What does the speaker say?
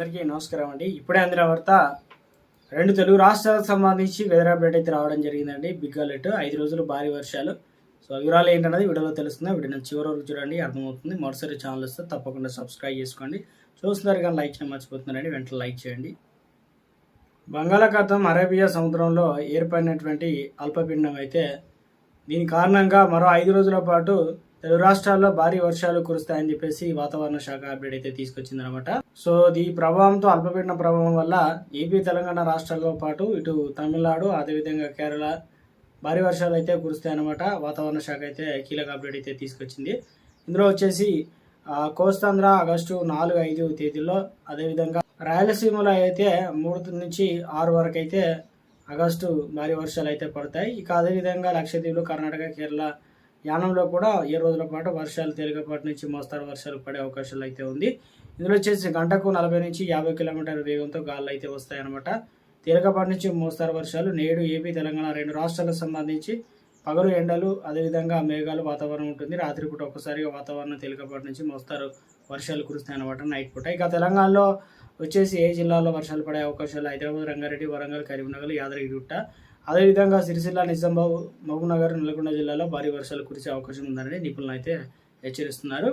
అందరికీ నమస్కారం అండి. ఇప్పుడే అందిన వార్త రెండు తెలుగు రాష్ట్రాలకు సంబంధించి వెదర్ అప్డేట్ అయితే రావడం జరిగిందండి. బిగ్ అలర్ట్ ఐదు రోజులు భారీ వర్షాలు. సో వివరాలు ఏంటన్నది వీడియోలో తెలుస్తుంది. వీడియో చివరి వరకు చూడండి అర్థమవుతుంది. మరోసారి ఛానల్ వస్తే తప్పకుండా సబ్స్క్రైబ్ చేసుకోండి. చూస్తున్నారు కానీ లైక్ చేయడం మర్చిపోతున్నారండి. వెంటనే లైక్ చేయండి. బంగాళాఖాతం అరేబియా సముద్రంలో ఏర్పడినటువంటి అల్పపీడనం అయితే దీని కారణంగా మరో ఐదు రోజుల పాటు తెలుగు రాష్ట్రాల్లో భారీ వర్షాలు కురుస్తాయని చెప్పేసి వాతావరణ శాఖ అప్డేట్ అయితే తీసుకొచ్చింది అనమాట సో ఈ ప్రభావంతో అల్పపీడన ప్రభావం వల్ల ఏపీ తెలంగాణ రాష్ట్రాలతో పాటు ఇటు తమిళనాడు అదేవిధంగా కేరళ భారీ వర్షాలు అయితే కురుస్తాయన్నమాట. వాతావరణ శాఖ అయితే కీలక అప్డేట్ అయితే తీసుకొచ్చింది. ఇందులో వచ్చేసి కోస్తాంధ్ర ఆగస్టు నాలుగు ఐదు తేదీల్లో అదేవిధంగా రాయలసీమలో అయితే మూడు నుంచి ఆరు వరకు అయితే ఆగస్టు భారీ వర్షాలు అయితే పడతాయి. ఇక అదేవిధంగా లక్షద్వీప్లో కర్ణాటక కేరళ యానంలో కూడా ఏ రోజుల పాటు వర్షాలు తేలికపాటి నుంచి మోస్తారు వర్షాలు పడే అవకాశాలు అయితే ఉంది. ఇందులో వచ్చేసి గంటకు నలభై నుంచి యాభై కిలోమీటర్ల వేగంతో గాలు అయితే వస్తాయన్నమాట. తేలికపాటి నుంచి మోస్తారు వర్షాలు నేడు ఏపీ తెలంగాణ రెండు రాష్ట్రాలకు సంబంధించి పగలు ఎండలు అదేవిధంగా మేఘాలు వాతావరణం ఉంటుంది. రాత్రిపూట ఒక్కసారిగా వాతావరణం తేలికపాటి నుంచి మోస్తారు వర్షాలు కురుస్తాయన్నమాట నైట్ పూట. ఇక తెలంగాణలో వచ్చేసి ఏ జిల్లాలో వర్షాలు పడే అవకాశాలు? హైదరాబాద్ రంగారెడ్డి వరంగల్ కరీంనగర్ యాదగిరిగుట్ట అదేవిధంగా సిరిసిల్ల నిజామాబాద్ మహబూబ్నగర్ నల్గొండ జిల్లాలో భారీ వర్షాలు కురిసే అవకాశం ఉందని నిపుణులు అయితే హెచ్చరిస్తున్నారు.